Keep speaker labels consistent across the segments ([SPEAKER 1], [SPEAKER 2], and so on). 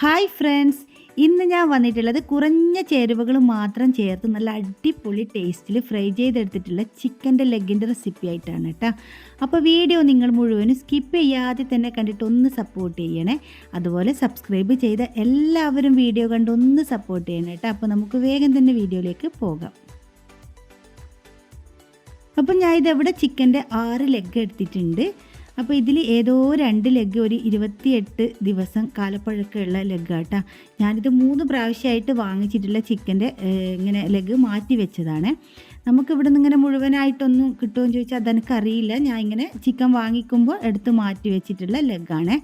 [SPEAKER 1] Hi friends ഇന്ന് ഞാൻ വന്നിട്ടുള്ളത് കുറഞ്ഞ ചേരുവകൾ മാത്രം ചേർത്ത് നല്ല അടിപൊളി ടേസ്റ്റിൽ ഫ്രൈ ചെയ്തെടുത്തിട്ടുള്ള ചിക്കന്റെ ലെഗിന്റെ റെസിപ്പി ആയിട്ടാണ് കേട്ടോ. അപ്പോൾ വീഡിയോ നിങ്ങൾ മുഴുവനും സ്കിപ്പ് ചെയ്യാതെ തന്നെ കണ്ടിട്ട് ഒന്ന് സപ്പോർട്ട് ചെയ്യണേ. അതുപോലെ സബ്സ്ക്രൈബ് ചെയ്ത എല്ലാവരും വീഡിയോ കണ്ട് ഒന്ന് സപ്പോർട്ട് ചെയ്യണേ കേട്ടോ. അപ്പോൾ നമുക്ക് വേഗം തന്നെ വീഡിയോയിലേക്ക് പോകാം. അപ്പം ഞാൻ ഇതവിടെ ചിക്കന്റെ ആറ് ലെഗ് എടുത്തിട്ടുണ്ട്. അപ്പോൾ ഇതിൽ ഏതോ രണ്ട് ലെഗ് ഒരു ഇരുപത്തിയെട്ട് ദിവസം കാലപ്പഴക്കമുള്ള ലെഗ് ആട്ടാ. ഞാനിത് മൂന്ന് പ്രാവശ്യമായിട്ട് വാങ്ങിച്ചിട്ടുള്ള ചിക്കന്റെ ഇങ്ങനെ ലെഗ് മാറ്റി വെച്ചതാണ്. നമുക്കിവിടെ നിന്ന് ഇങ്ങനെ മുഴുവനായിട്ടൊന്നും കിട്ടുമെന്ന് ചോദിച്ചാൽ അതെനിക്കറിയില്ല. ഞാൻ ഇങ്ങനെ ചിക്കൻ വാങ്ങിക്കുമ്പോൾ എടുത്ത് മാറ്റി വെച്ചിട്ടുള്ള ലെഗാണ്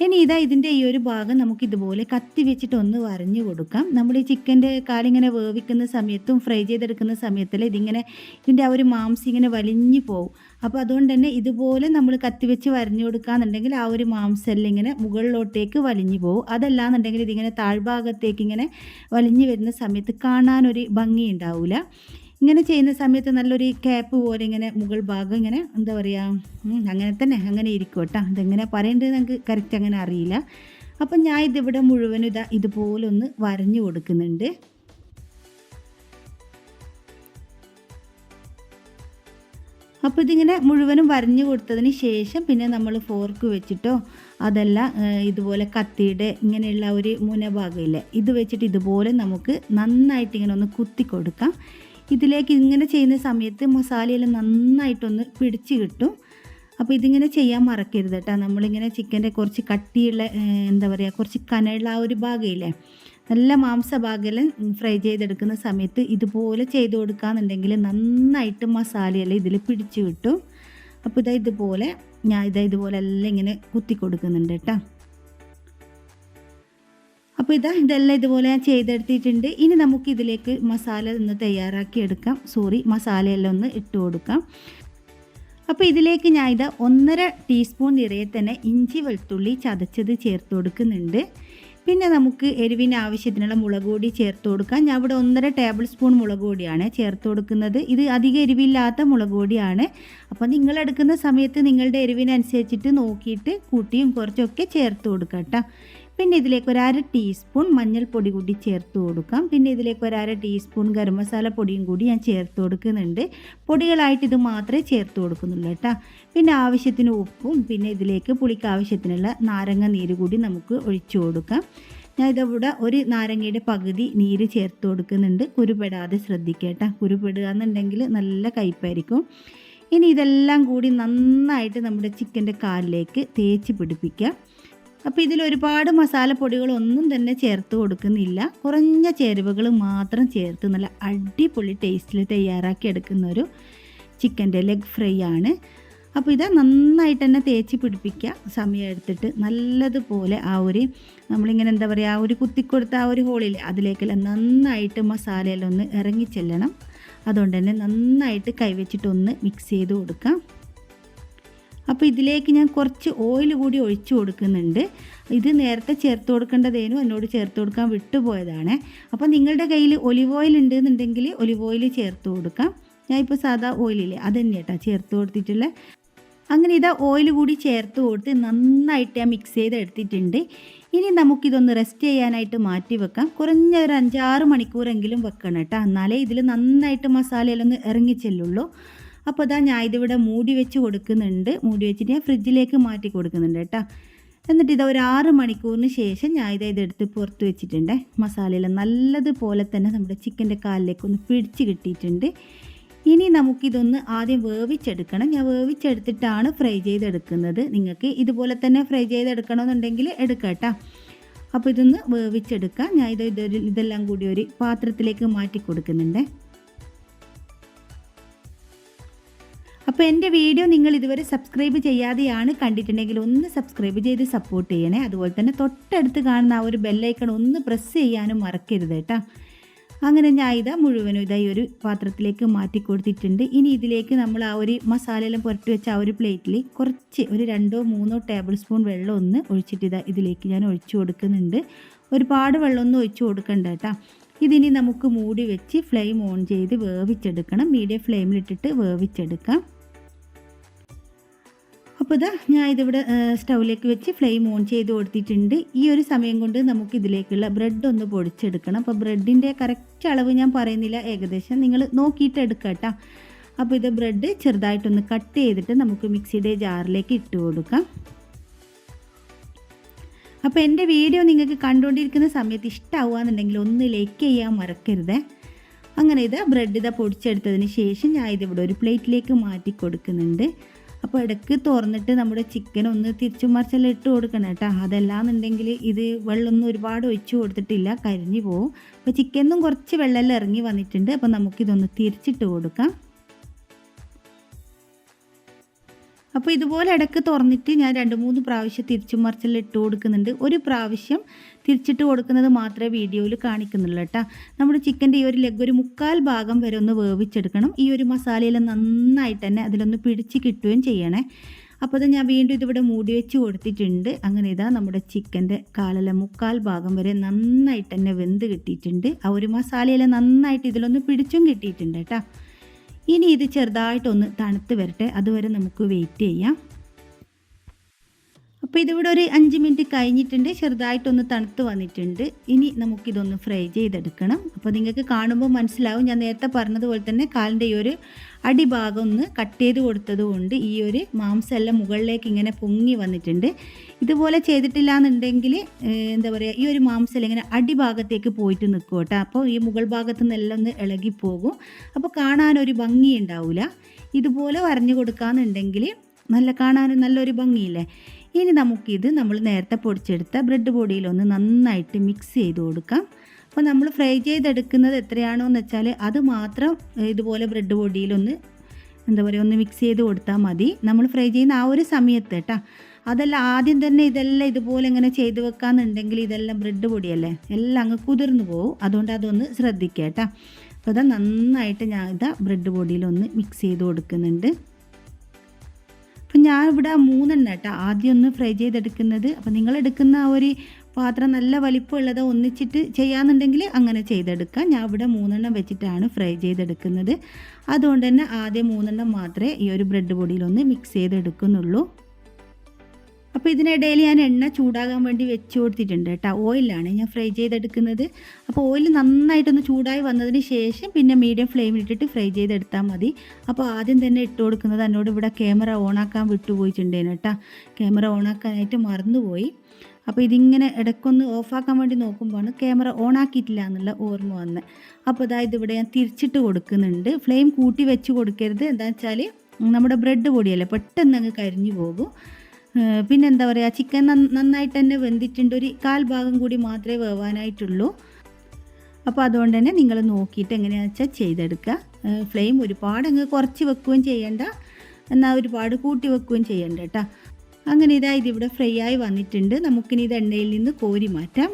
[SPEAKER 1] ഇനി ഇതാ ഇതിന്റെ ഈ ഒരു ഭാഗം നമുക്ക് ഇതുപോലെ കത്തി വെച്ചിട്ട് ഒന്ന് വരഞ്ഞു കൊടുക്കാം. നമ്മൾ ഈ ചിക്കന്റെ കാലിങ്ങനെ വേവിക്കുന്ന സമയത്തും ഫ്രൈ ചെയ്തെടുക്കുന്ന സമയത്തിൽ ഇതിങ്ങനെ ഇതിന്റെ ആ ഒരു മാംസം ഇങ്ങനെ വലിഞ്ഞു പോകും അപ്പോൾ അതുകൊണ്ട് തന്നെ ഇതുപോലെ നമ്മൾ കത്തി വെച്ച് വരഞ്ഞു കൊടുക്കുകയെന്നുണ്ടെങ്കിൽ ആ ഒരു മാംസെല്ലാം ഇങ്ങനെ മുകളിലോട്ടേക്ക് വലിഞ്ഞു പോകും അതല്ലാന്നുണ്ടെങ്കിൽ ഇതിങ്ങനെ താഴ്ഭാഗത്തേക്ക് ഇങ്ങനെ വലിഞ്ഞു വരുന്ന സമയത്ത് കാണാനൊരു ഭംഗി ഉണ്ടാവില്ല ഇങ്ങനെ ചെയ്യുന്ന സമയത്ത് നല്ലൊരു ക്യാപ്പ് പോലെ ഇങ്ങനെ മുകൾ ഭാഗം ഇങ്ങനെ എന്താ പറയുക അങ്ങനെ തന്നെ അങ്ങനെ ഇരിക്കും കേട്ടോ. അതെങ്ങനെ പറയേണ്ടത് നമുക്ക് കറക്റ്റ് അങ്ങനെ അറിയില്ല. അപ്പം ഞാൻ ഇതിവിടെ മുഴുവനും ഇതാ ഇതുപോലെ ഒന്ന് വരഞ്ഞു കൊടുക്കുന്നുണ്ട്. അപ്പോൾ ഇതിങ്ങനെ മുഴുവനും വരഞ്ഞു കൊടുത്തതിന് ശേഷം പിന്നെ നമ്മൾ ഫോർക്ക് വെച്ചിട്ടോ അതല്ല ഇതുപോലെ കത്തിയുടെ ഇങ്ങനെയുള്ള ഒരു മുനഭാഗമില്ലേ ഇത് വെച്ചിട്ട് ഇതുപോലെ നമുക്ക് നന്നായിട്ട് ഇങ്ങനെ ഒന്ന് കുത്തി കൊടുക്കാം. ഇതിലേക്ക് ഇങ്ങനെ ചെയ്യുന്ന സമയത്ത് മസാലയെല്ലാം നന്നായിട്ടൊന്ന് പിടിച്ച് കിട്ടും. അപ്പോൾ ഇതിങ്ങനെ ചെയ്യാൻ മറക്കരുത് കേട്ടോ. നമ്മളിങ്ങനെ ചിക്കന്റെ കുറച്ച് കട്ടിയുള്ള എന്താ പറയുക കുറച്ച് കനയുള്ള ആ ഒരു ഭാഗമില്ലേ നല്ല മാംസഭാഗമെല്ലാം ഫ്രൈ ചെയ്തെടുക്കുന്ന സമയത്ത് ഇതുപോലെ ചെയ്ത് കൊടുക്കുകയെന്നുണ്ടെങ്കിൽ നന്നായിട്ട് മസാലയെല്ലാം ഇതിൽ പിടിച്ച് കിട്ടും. അപ്പോൾ ഇതാ ഇതുപോലെ ഞാൻ ഇതാ ഇതുപോലെ എല്ലാം ഇങ്ങനെ കുത്തി കൊടുക്കുന്നുണ്ട് കേട്ടോ. അപ്പോൾ ഇതാ ഇതെല്ലാം ഇതുപോലെ ഞാൻ ചെയ്തെടുത്തിട്ടുണ്ട്. ഇനി നമുക്ക് ഇതിലേക്ക് മസാല ഒന്ന് തയ്യാറാക്കി എടുക്കാം. സോറി മസാലയെല്ലാം ഒന്ന് ഇട്ട് കൊടുക്കാം. അപ്പോൾ ഇതിലേക്ക് ഞാൻ ഇത് ഒന്നര ടീസ്പൂൺ നിറയെ തന്നെ ഇഞ്ചി വെളുത്തുള്ളി ചതച്ചത് ചേർത്ത് കൊടുക്കുന്നുണ്ട്. പിന്നെ നമുക്ക് എരിവിന് ആവശ്യത്തിനുള്ള മുളക് പൊടി ചേർത്ത് കൊടുക്കാം. ഞാൻ ഇവിടെ ഒന്നര ടേബിൾ സ്പൂൺ മുളക് പൊടിയാണ് ചേർത്ത് കൊടുക്കുന്നത്. ഇത് അധികം എരിവില്ലാത്ത മുളക് പൊടിയാണ്. അപ്പോൾ നിങ്ങൾ എടുക്കുന്ന സമയത്ത് നിങ്ങളുടെ എരിവിനനുസരിച്ചിട്ട് നോക്കിയിട്ട് കൂട്ടിയും കുറച്ചൊക്കെ ചേർത്ത് കൊടുക്കാം കേട്ടോ. പിന്നെ ഇതിലേക്ക് ഒരു അര ടീസ്പൂൺ മഞ്ഞൾപ്പൊടി കൂടി ചേർത്ത് കൊടുക്കാം. പിന്നെ ഇതിലേക്ക് ഒരു അര ടീസ്പൂൺ ഗരം മസാല പൊടിയും കൂടി ഞാൻ ചേർത്ത് കൊടുക്കുന്നുണ്ട്. പൊടികളായിട്ട് ഇത് മാത്രമേ ചേർത്ത് കൊടുക്കുന്നുള്ളൂ കേട്ടോ. പിന്നെ ആവശ്യത്തിന് ഉപ്പും പിന്നെ ഇതിലേക്ക് പുളിക്ക് ആവശ്യത്തിനുള്ള നാരങ്ങ നീര് കൂടി നമുക്ക് ഒഴിച്ചു കൊടുക്കാം. ഞാൻ ഇതിവിടെ ഒരു നാരങ്ങയുടെ പകുതി നീര് ചേർത്ത് കൊടുക്കുന്നുണ്ട്. കുരുപെടാതെ ശ്രദ്ധിക്കുക കേട്ടോ. കുരുപെടുക എന്നുണ്ടെങ്കിൽ നല്ല കയ്പ്പായിരിക്കും ഇനി ഇതെല്ലാം കൂടി നന്നായിട്ട് നമ്മുടെ ചിക്കന്റെ കാലിലേക്ക് തേച്ച് പിടിപ്പിക്കുക. അപ്പോൾ ഇതിൽ ഒരുപാട് മസാലപ്പൊടികളൊന്നും തന്നെ ചേർത്ത് കൊടുക്കുന്നില്ല. കുറഞ്ഞ ചേരുവകൾ മാത്രം ചേർത്ത് നല്ല അടിപൊളി ടേസ്റ്റിൽ തയ്യാറാക്കി എടുക്കുന്ന ഒരു ചിക്കന്റെ ലെഗ് ഫ്രൈ ആണ്. അപ്പോൾ ഇത് നന്നായിട്ട് തന്നെ തേച്ച് പിടിപ്പിക്കുക. സമയം എടുത്തിട്ട് നല്ലതുപോലെ ആ ഒരു നമ്മളിങ്ങനെ എന്താ പറയുക ആ ഒരു കുത്തിക്കൊടുത്ത ആ ഒരു ഹോളിൽ അതിലേക്കെല്ലാം നന്നായിട്ട് മസാലയെല്ലാം ഒന്ന് ഇറങ്ങിച്ചെല്ലണം അതുകൊണ്ട് തന്നെ നന്നായിട്ട് കൈവച്ചിട്ടൊന്ന് മിക്സ് ചെയ്ത് കൊടുക്കാം. അപ്പോൾ ഇതിലേക്ക് ഞാൻ കുറച്ച് ഓയിൽ കൂടി ഒഴിച്ചു കൊടുക്കുന്നുണ്ട്. ഇത് നേരത്തെ ചേർത്ത് കൊടുക്കേണ്ടതേനു എന്നോട് ചേർത്ത് കൊടുക്കാൻ വിട്ടുപോയതാണ്. അപ്പോൾ നിങ്ങളുടെ കയ്യിൽ ഒലിവ് ഓയിൽ ഉണ്ടെന്നുണ്ടെങ്കിൽ ഒലിവ് ഓയിൽ ചേർത്ത് കൊടുക്കാം. ഞാൻ ഇപ്പോൾ സാധാ ഓയിലില്ലേ അത് തന്നെ കേട്ടോ ചേർത്ത് കൊടുത്തിട്ടുള്ള. അങ്ങനെ ഇതാ ഓയിൽ കൂടി ചേർത്ത് കൊടുത്ത് നന്നായിട്ട് ഞാൻ മിക്സ് ചെയ്ത് എടുത്തിട്ടുണ്ട്. ഇനി നമുക്കിതൊന്ന് റെസ്റ്റ് ചെയ്യാനായിട്ട് മാറ്റി വെക്കാം. കുറഞ്ഞ ഒരു അഞ്ചാറ് മണിക്കൂറെങ്കിലും വെക്കണം കേട്ടോ എന്നാലേ ഇതിൽ നന്നായിട്ട് മസാലയിലൊന്ന് ഇറങ്ങി ഇറങ്ങിച്ചെല്ലുള്ളൂ അപ്പോൾ അതാ ഞാൻ ഇതിവിടെ മൂടി വെച്ച് കൊടുക്കുന്നുണ്ട്. മൂടി വെച്ചിട്ട് ഞാൻ ഫ്രിഡ്ജിലേക്ക് മാറ്റി കൊടുക്കുന്നുണ്ട് കേട്ടോ. എന്നിട്ട് ഇത് ഒരു ആറ് മണിക്കൂറിന് ശേഷം ഞാൻ ഇത് ഇതെടുത്ത് പുറത്ത് വെച്ചിട്ടുണ്ട്. മസാലയിൽ നല്ലതുപോലെ തന്നെ നമ്മുടെ ചിക്കന്റെ കാലിലേക്ക് ഒന്ന് പിടിച്ച് കിട്ടിയിട്ടുണ്ട്. ഇനി നമുക്കിതൊന്ന് ആദ്യം വേവിച്ചെടുക്കണം. ഞാൻ വേവിച്ചെടുത്തിട്ടാണ് ഫ്രൈ ചെയ്തെടുക്കുന്നത്. നിങ്ങൾക്ക് ഇതുപോലെ തന്നെ ഫ്രൈ ചെയ്തെടുക്കണമെന്നുണ്ടെങ്കിൽ എടുക്കട്ടോ അപ്പോൾ ഇതൊന്ന് വേവിച്ചെടുക്കാം. ഞാൻ ഇത് ഇതൊരു ഇതെല്ലാം കൂടി ഒരു പാത്രത്തിലേക്ക് മാറ്റി കൊടുക്കുന്നുണ്ട്. അപ്പോൾ എന്റെ വീഡിയോ നിങ്ങൾ ഇതുവരെ സബ്സ്ക്രൈബ് ചെയ്യാതെയാണ് കണ്ടിട്ടുണ്ടെങ്കിൽ ഒന്ന് സബ്സ്ക്രൈബ് ചെയ്ത് സപ്പോർട്ട് ചെയ്യണേ. അതുപോലെ തന്നെ തൊട്ടടുത്ത് കാണുന്ന ആ ഒരു ബെല്ലൈക്കൺ ഒന്ന് പ്രസ് ചെയ്യാനും മറക്കരുത് കേട്ടോ. അങ്ങനെ ഞാൻ ഇതാ മുഴുവനും ഇതായി ഒരു പാത്രത്തിലേക്ക് മാറ്റി കൊടുത്തിട്ടുണ്ട്. ഇനി ഇതിലേക്ക് നമ്മൾ ആ ഒരു മസാലയെല്ലാം പുരട്ടി വെച്ച ആ ഒരു പ്ലേറ്റിൽ കുറച്ച് ഒരു രണ്ടോ മൂന്നോ ടേബിൾ സ്പൂൺ വെള്ളം ഒന്ന് ഒഴിച്ചിട്ട് ഇതാ ഇതിലേക്ക് ഞാൻ ഒഴിച്ചു കൊടുക്കുന്നുണ്ട്. ഒരുപാട് വെള്ളമൊന്നും ഒഴിച്ചു കൊടുക്കണ്ട കേട്ടോ. ഇതിനി നമുക്ക് മൂടി വെച്ച് ഫ്ലെയിം ഓൺ ചെയ്ത് വേവിച്ചെടുക്കണം. മീഡിയം ഫ്ലെയിമിലിട്ടിട്ട് വേവിച്ചെടുക്കാം. അപ്പോൾ ഇതാ ഞാൻ ഇതിവിടെ സ്റ്റൗവിലേക്ക് വെച്ച് ഫ്ലെയിം ഓൺ ചെയ്ത് കൊടുത്തിട്ടുണ്ട്. ഈ ഒരു സമയം കൊണ്ട് നമുക്ക് ഇതിലേക്കുള്ള ബ്രെഡ് ഒന്ന് പൊടിച്ചെടുക്കണം. അപ്പോൾ ബ്രെഡിന്റെ കറക്റ്റ് അളവ് ഞാൻ പറയുന്നില്ല. ഏകദേശം നിങ്ങൾ നോക്കിയിട്ട് എടുക്കുക കേട്ടോ അപ്പോൾ ഇത് ബ്രെഡ് ചെറുതായിട്ടൊന്ന് കട്ട് ചെയ്തിട്ട് നമുക്ക് മിക്സിയുടെ ജാറിലേക്ക് ഇട്ട് കൊടുക്കാം. അപ്പോൾ എന്റെ വീഡിയോ നിങ്ങൾക്ക് കണ്ടുകൊണ്ടിരിക്കുന്ന സമയത്ത് ഇഷ്ടമാവുകയെന്നുണ്ടെങ്കിൽ ഒന്ന് ലൈക്ക് ചെയ്യാൻ മറക്കരുത്. അങ്ങനെ ഇത് ബ്രെഡ് ഇതാ പൊടിച്ചെടുത്തതിന് ശേഷം ഞാൻ ഇതിവിടെ ഒരു പ്ലേറ്റിലേക്ക് മാറ്റി കൊടുക്കുന്നുണ്ട്. അപ്പോൾ ഇടയ്ക്ക് തുറന്നിട്ട് നമ്മുടെ ചിക്കൻ ഒന്ന് തിരിച്ചു മറിച്ചെല്ലാം ഇട്ട് കൊടുക്കണം കേട്ടോ. അതല്ലാന്നുണ്ടെങ്കിൽ ഇത് വെള്ളമൊന്നും ഒരുപാട് ഒഴിച്ചു കൊടുത്തിട്ടില്ല കരിഞ്ഞു പോവും. അപ്പോൾ ചിക്കനും കുറച്ച് വെള്ളമെല്ലാം ഇറങ്ങി വന്നിട്ടുണ്ട്. അപ്പോൾ നമുക്കിതൊന്ന് തിരിച്ചിട്ട് കൊടുക്കാം. അപ്പോൾ ഇതുപോലെ ഇടയ്ക്ക് തുറന്നിട്ട് ഞാൻ രണ്ട് മൂന്ന് പ്രാവശ്യം തിരിച്ചും മറിച്ചെല്ലാം ഇട്ട് കൊടുക്കുന്നുണ്ട്. ഒരു പ്രാവശ്യം തിരിച്ചിട്ട് കൊടുക്കുന്നത് മാത്രമേ വീഡിയോയിൽ കാണിക്കുന്നുള്ളൂ കേട്ടോ. നമ്മുടെ ചിക്കന്റെ ഈ ഒരു ലെഗ് ഒരു മുക്കാൽ ഭാഗം വരെ ഒന്ന് വേവിച്ചെടുക്കണം. ഈ ഒരു മസാലയിൽ നന്നായിട്ട് തന്നെ അതിലൊന്ന് പിടിച്ച് കിട്ടുകയും ചെയ്യണേ. അപ്പോൾ ഞാൻ വീണ്ടും ഇതിവിടെ മൂടി വെച്ച് കൊടുത്തിട്ടുണ്ട്. അങ്ങനെ ഇതാ നമ്മുടെ ചിക്കന്റെ കാലിലെ മുക്കാൽ ഭാഗം വരെ നന്നായിട്ട് തന്നെ വെന്ത് കിട്ടിയിട്ടുണ്ട്. ആ ഒരു മസാലയിൽ നന്നായിട്ട് ഇതിലൊന്ന് പിടിച്ചും കിട്ടിയിട്ടുണ്ട് കേട്ടോ. ഇനി ഇത് ചെറുതായിട്ടൊന്ന് തണുത്ത് വരട്ടെ. അതുവരെ നമുക്ക് വെയിറ്റ് ചെയ്യാം. അപ്പോൾ ഇതിവിടെ ഒരു അഞ്ച് മിനിറ്റ് കഴിഞ്ഞിട്ടുണ്ട്. ചെറുതായിട്ടൊന്ന് തണുത്ത് വന്നിട്ടുണ്ട്. ഇനി നമുക്കിതൊന്ന് ഫ്രൈ ചെയ്തെടുക്കണം. അപ്പോൾ നിങ്ങൾക്ക് കാണുമ്പോൾ മനസ്സിലാവും. ഞാൻ നേരത്തെ പറഞ്ഞതുപോലെ തന്നെ കാലിന്റെ ഈ ഒരു അടിഭാഗം ഒന്ന് കട്ട് ചെയ്ത് കൊടുത്തത് കൊണ്ട് ഈ ഒരു മാംസമെല്ലാം മുകളിലേക്ക് ഇങ്ങനെ പൊങ്ങി വന്നിട്ടുണ്ട്. ഇതുപോലെ ചെയ്തിട്ടില്ല എന്നുണ്ടെങ്കിൽ എന്താ പറയുക ഈ ഒരു മാംസം ഇങ്ങനെ അടിഭാഗത്തേക്ക് പോയിട്ട് നിൽക്കും കേട്ടോ. അപ്പോൾ ഈ മുകൾ ഭാഗത്തു നിന്നെല്ലാം ഒന്ന് ഇളകിപ്പോകും. അപ്പോൾ കാണാനൊരു ഭംഗി ഉണ്ടാവില്ല. ഇതുപോലെ വരഞ്ഞു കൊടുക്കാന്നുണ്ടെങ്കിൽ നല്ല കാണാനും നല്ലൊരു ഭംഗിയില്ലേ? ഇനി നമുക്കിത് നമ്മൾ നേരത്തെ പൊടിച്ചെടുത്ത ബ്രെഡ് പൊടിയിലൊന്ന് നന്നായിട്ട് മിക്സ് ചെയ്ത് കൊടുക്കാം. അപ്പോൾ നമ്മൾ ഫ്രൈ ചെയ്തെടുക്കുന്നത് എത്രയാണോ എന്ന് വെച്ചാൽ അത് മാത്രം ഇതുപോലെ ബ്രെഡ് പൊടിയിലൊന്ന് എന്താ പറയുക ഒന്ന് മിക്സ് ചെയ്ത് കൊടുത്താൽ മതി. നമ്മൾ ഫ്രൈ ചെയ്യുന്ന ആ ഒരു സമയത്ത് കേട്ടോ. അതല്ല ആദ്യം തന്നെ ഇതെല്ലാം ഇതുപോലെ ഇങ്ങനെ ചെയ്ത് വെക്കാന്നുണ്ടെങ്കിൽ ഇതെല്ലാം ബ്രെഡ് പൊടിയല്ലേ? എല്ലാം അങ്ങ് കുതിർന്നു പോകും അതുകൊണ്ട് അതൊന്ന് ശ്രദ്ധിക്കുക കേട്ടോ. അപ്പോൾ അത് നന്നായിട്ട് ഞാൻ ഇതാ ബ്രെഡ് പൊടിയിലൊന്ന് മിക്സ് ചെയ്ത് കൊടുക്കുന്നുണ്ട്. അപ്പം ഞാൻ ഇവിടെ മൂന്നെണ്ണം കേട്ടോ ആദ്യം ഒന്ന് ഫ്രൈ ചെയ്തെടുക്കുന്നത്. അപ്പം നിങ്ങൾ എടുക്കുന്ന ആ ഒരു പാത്രം നല്ല വലിപ്പമുള്ളത് ഒന്നിച്ചിട്ട് ചെയ്യാന്നുണ്ടെങ്കിൽ അങ്ങനെ ചെയ്തെടുക്കാം. ഞാൻ ഇവിടെ മൂന്നെണ്ണം വെച്ചിട്ടാണ് ഫ്രൈ ചെയ്തെടുക്കുന്നത്. അതുകൊണ്ട് തന്നെ ആദ്യം മൂന്നെണ്ണം മാത്രമേ ഈ ഒരു ബ്രെഡ് പൊടിയിലൊന്ന് മിക്സ് ചെയ്തെടുക്കുന്നുള്ളൂ. അപ്പോൾ ഇതിനിടയിൽ ഞാൻ എണ്ണ ചൂടാകാൻ വേണ്ടി വെച്ച് കൊടുത്തിട്ടുണ്ട് കേട്ടോ. ഓയിലാണ് ഞാൻ ഫ്രൈ ചെയ്തെടുക്കുന്നത്. അപ്പോൾ ഓയിൽ നന്നായിട്ടൊന്ന് ചൂടായി വന്നതിന് ശേഷം പിന്നെ മീഡിയം ഫ്ലെയിമിൽ ഇട്ടിട്ട് ഫ്രൈ ചെയ്തെടുത്താൽ മതി. അപ്പോൾ ആദ്യം തന്നെ ഇട്ട് കൊടുക്കുന്നത് എന്നോട് ഇവിടെ ക്യാമറ ഓണാക്കാൻ വിട്ടുപോയിട്ടുണ്ടേനു കേട്ടോ. ക്യാമറ ഓണാക്കാനായിട്ട് മറന്നുപോയി. അപ്പോൾ ഇതിങ്ങനെ ഇടയ്ക്കൊന്ന് ഓഫാക്കാൻ വേണ്ടി നോക്കുമ്പോഴാണ് ക്യാമറ ഓണാക്കിയിട്ടില്ല എന്നുള്ള ഓർമ്മ വന്നത് അപ്പോൾ അതായത് ഇവിടെ ഞാൻ തിരിച്ചിട്ട് കൊടുക്കുന്നുണ്ട്. ഫ്ലെയിം കൂട്ടി വെച്ച് കൊടുക്കരുത്. എന്താ വെച്ചാൽ നമ്മുടെ ബ്രെഡ് പൊടിയല്ലേ പെട്ടെന്ന് അങ്ങ് കരിഞ്ഞു പോകും. പിന്നെ എന്താ പറയുക ചിക്കൻ നന്നായിട്ട് തന്നെ വെന്തിട്ടുണ്ട്. ഒരു കാൽ ഭാഗം കൂടി മാത്രമേ വേവാനായിട്ടുള്ളൂ. അപ്പോൾ അതുകൊണ്ട് തന്നെ നിങ്ങൾ നോക്കിയിട്ട് എങ്ങനെയാണെന്ന് വെച്ചാൽ ചെയ്തെടുക്കുക. ഫ്ലെയിം ഒരുപാട് അങ്ങ് കുറച്ച് വെക്കുകയും ചെയ്യണ്ട. എന്നാൽ ഒരുപാട് കൂട്ടി വെക്കുകയും ചെയ്യണ്ട കേട്ടോ. അങ്ങനെ ഇതാ ഇതിവിടെ ഫ്രൈ ആയി വന്നിട്ടുണ്ട്. നമുക്കിനി ഇത് എണ്ണയിൽ നിന്ന് കോരി മാറ്റാം.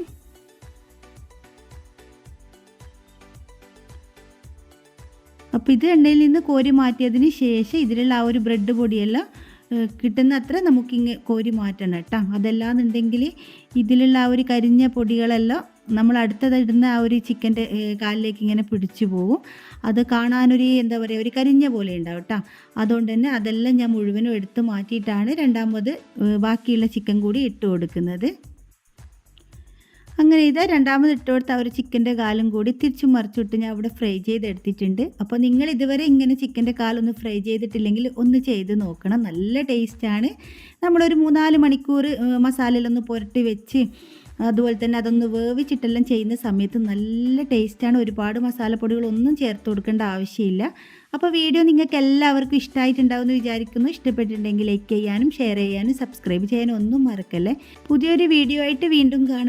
[SPEAKER 1] അപ്പോൾ ഇത് എണ്ണയിൽ നിന്ന് കോരി മാറ്റിയതിന് ശേഷം ഇതിലുള്ള ആ ഒരു ബ്രെഡ് പൊടിയെല്ലാം കിട്ടുന്ന അത്ര നമുക്കിങ്ങ് കോരി മാറ്റണം കേട്ടോ. അതല്ലാന്നുണ്ടെങ്കിൽ ഇതിലുള്ള ആ ഒരു കരിഞ്ഞ പൊടികളെല്ലാം നമ്മൾ അടുത്തതിടുന്ന ആ ഒരു ചിക്കന്റെ കാലിലേക്ക് ഇങ്ങനെ പിടിച്ചു പോകും അത് കാണാനൊരു എന്താ പറയുക ഒരു കരിഞ്ഞ പോലെ ഉണ്ടാവും കേട്ടോ. അതുകൊണ്ട് തന്നെ അതെല്ലാം ഞാൻ മുഴുവനും എടുത്ത് മാറ്റിയിട്ടാണ് രണ്ടാമത് ബാക്കിയുള്ള ചിക്കൻ കൂടി ഇട്ട് കൊടുക്കുന്നത്. അങ്ങനെ ഇതാ രണ്ടാമത് ഇട്ട് കൊടുത്ത ആ ഒരു ചിക്കന്റെ കാലും കൂടി തിരിച്ചു മറിച്ചിട്ട് ഞാൻ അവിടെ ഫ്രൈ ചെയ്തെടുത്തിട്ടുണ്ട്. അപ്പോൾ നിങ്ങൾ ഇതുവരെ ഇങ്ങനെ ചിക്കന്റെ കാലൊന്ന് ഫ്രൈ ചെയ്തിട്ടില്ലെങ്കിൽ ഒന്ന് ചെയ്ത് നോക്കണം. നല്ല ടേസ്റ്റാണ്. നമ്മളൊരു മൂന്നാൽ മണിക്കൂർ മസാലയിലൊന്ന് പുരട്ടി വെച്ച് അതുപോലെ തന്നെ അതൊന്ന് വേവിച്ചിട്ടെല്ലാം ചെയ്യുന്ന സമയത്ത് നല്ല ടേസ്റ്റാണ്. ഒരുപാട് മസാലപ്പൊടികളൊന്നും ചേർത്ത് കൊടുക്കേണ്ട ആവശ്യമില്ല. അപ്പോൾ വീഡിയോ നിങ്ങൾക്ക് എല്ലാവർക്കും ഇഷ്ടമായിട്ടുണ്ടാവുമെന്ന് വിചാരിക്കുന്നു. ഇഷ്ടപ്പെട്ടിട്ടുണ്ടെങ്കിൽ ലൈക്ക് ചെയ്യാനും ഷെയർ ചെയ്യാനും സബ്സ്ക്രൈബ് ചെയ്യാനും ഒന്നും മറക്കല്ലേ. പുതിയൊരു വീഡിയോ ആയിട്ട് വീണ്ടും കാണാം.